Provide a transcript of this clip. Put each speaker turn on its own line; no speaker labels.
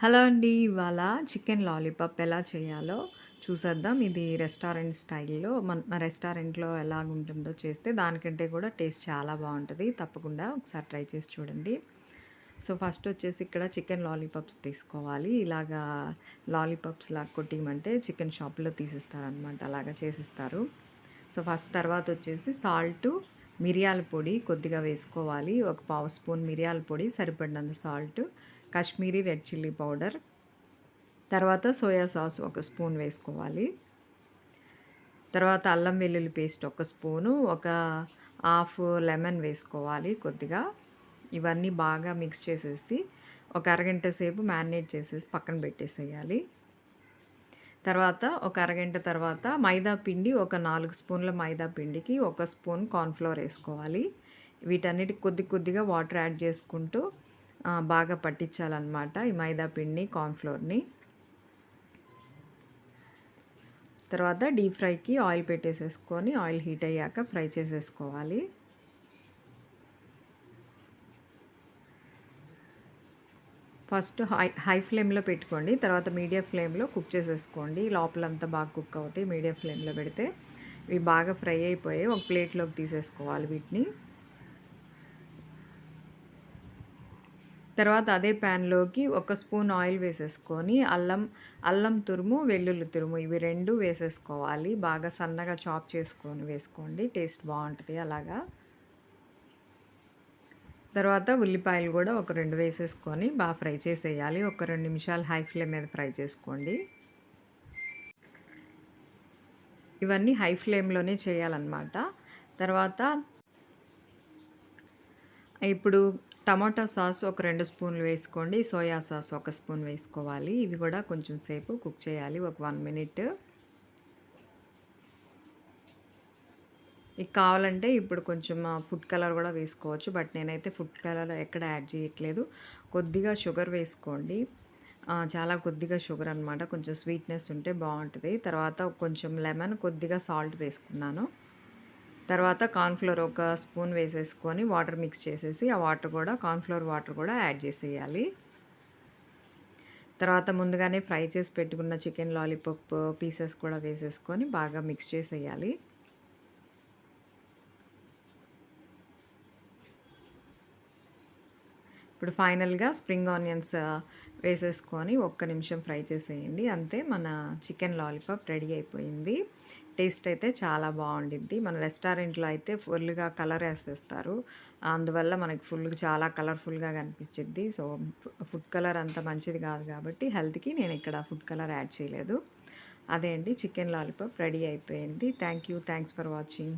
Hello అండి ఇవాళ chicken lollipop ఎలా చేయాలో చూసేద్దాం. ఇది రెస్టారెంట్ స్టైల్లో మన రెస్టారెంట్లో ఎలా ఉంటుందో చేస్తే దానికంటే కూడా టేస్ట్ చాలా బాగుంటుంది. తప్పకుండా ఒకసారి ట్రై చేసి చూడండి. సో ఫస్ట్ వచ్చేసి ఇక్కడ చికెన్ లాలీపాప్స్ తీసుకోవాలి. ఇలాగా లాలీపాప్స్ లాగా కొట్టిమంటే చికెన్ షాప్లో తీసిస్తారనమాట అలాగా చేసిస్తారు. సో ఫస్ట్ తర్వాత వచ్చేసి సాల్ట్ మిరియాల పొడి కొద్దిగా వేసుకోవాలి. ఒక పావు స్పూన్ మిరియాల పొడి సరిపడినంత salt Kashmiri red chilli powder. తర్వాత సోయా సాస్ ఒక స్పూన్ వేసుకోవాలి. తర్వాత అల్లం వెల్లుల్లి పేస్ట్ ఒక స్పూను ఒక హాఫ్ లెమన్ వేసుకోవాలి కొద్దిగా. ఇవన్నీ బాగా మిక్స్ చేసేసి ఒక అరగంట సేపు మ్యారినేట్ చేసేసి పక్కన పెట్టేసేయాలి. తర్వాత ఒక అరగంట తర్వాత మైదా పిండి ఒక నాలుగు స్పూన్ల మైదా పిండికి ఒక స్పూన్ కార్న్ఫ్లోర్ వేసుకోవాలి. వీటన్నిటి కొద్ది కొద్దిగా వాటర్ యాడ్ చేసుకుంటూ బాగా పట్టించాలన్నమాట ఈ మైదా పిండిని కార్న్ఫ్లోర్ని. తర్వాత డీప్ ఫ్రైకి ఆయిల్ పెట్టేసేసుకొని ఆయిల్ హీట్ అయ్యాక ఫ్రై చేసేసుకోవాలి. ఫస్ట్ హై హై ఫ్లేమ్లో పెట్టుకోండి తర్వాత మీడియం ఫ్లేమ్లో కుక్ చేసేసుకోండి. లోపలంతా బాగా కుక్ అవుతాయి మీడియం ఫ్లేమ్లో పెడితే ఇవి బాగా ఫ్రై అయిపోయి ఒక ప్లేట్లోకి తీసేసుకోవాలి వీటిని. తర్వాత అదే ప్యాన్లోకి ఒక స్పూన్ ఆయిల్ వేసేసుకొని అల్లం అల్లం తురుము వెల్లుల్లి తురుము ఇవి రెండు వేసేసుకోవాలి. బాగా సన్నగా చాప్ చేసుకొని వేసుకోండి. టేస్ట్ బాగుంటుంది అలాగా. తర్వాత ఉల్లిపాయలు కూడా ఒక రెండు వేసేసుకొని బాగా ఫ్రై చేసేయాలి. ఒక రెండు నిమిషాలు హై ఫ్లేమ్ మీద ఫ్రై చేసుకోండి. ఇవన్నీ హై ఫ్లేమ్లోనే చేయాలన్నమాట. తర్వాత ఇప్పుడు టమాటా సాస్ ఒక రెండు స్పూన్లు వేసుకోండి సోయా సాస్ ఒక స్పూన్ వేసుకోవాలి. ఇవి కూడా కొంచెం సేపు కుక్ చేయాలి ఒక వన్ మినిట్. మీకు కావాలంటే ఇప్పుడు కొంచెం ఫుడ్ కలర్ కూడా వేసుకోవచ్చు బట్ నేనైతే ఫుడ్ కలర్ ఎక్కడ యాడ్ చేయట్లేదు. కొద్దిగా షుగర్ వేసుకోండి. చాలా కొద్దిగా షుగర్ అనమాట కొంచెం స్వీట్నెస్ ఉంటే బాగుంటుంది. తర్వాత కొంచెం లెమన్ కొద్దిగా సాల్ట్ వేసుకున్నాను. తర్వాత కార్న్ఫ్లోర్ ఒక స్పూన్ వేసేసుకొని వాటర్ మిక్స్ చేసేసి ఆ వాటర్ కూడా కార్న్ఫ్లోర్ వాటర్ కూడా యాడ్ చేసేయాలి. తర్వాత ముందుగానే ఫ్రై చేసి పెట్టుకున్న చికెన్ లాలీపాప్ పీసెస్ కూడా వేసేసుకొని బాగా మిక్స్ చేసేయాలి. ఇప్పుడు ఫైనల్గా స్ప్రింగ్ ఆనియన్స్ వేసేసుకొని ఒక్క నిమిషం ఫ్రై చేసేయండి. అంతే మన చికెన్ లాలీపాప్ రెడీ అయిపోయింది. టేస్ట్ అయితే చాలా బాగుండిద్ది. మన రెస్టారెంట్లో అయితే ఫుల్గా కలర్ వేసేస్తారు. అందువల్ల మనకి ఫుల్ చాలా కలర్ఫుల్గా కనిపించిద్ది. సో ఫుడ్ కలర్ అంత మంచిది కాదు కాబట్టి హెల్త్కి నేను ఇక్కడ ఫుడ్ కలర్ యాడ్ చేయలేదు. అదే అండి చికెన్ లాలీపాప్ రెడీ అయిపోయింది. Thank you thanks for watching.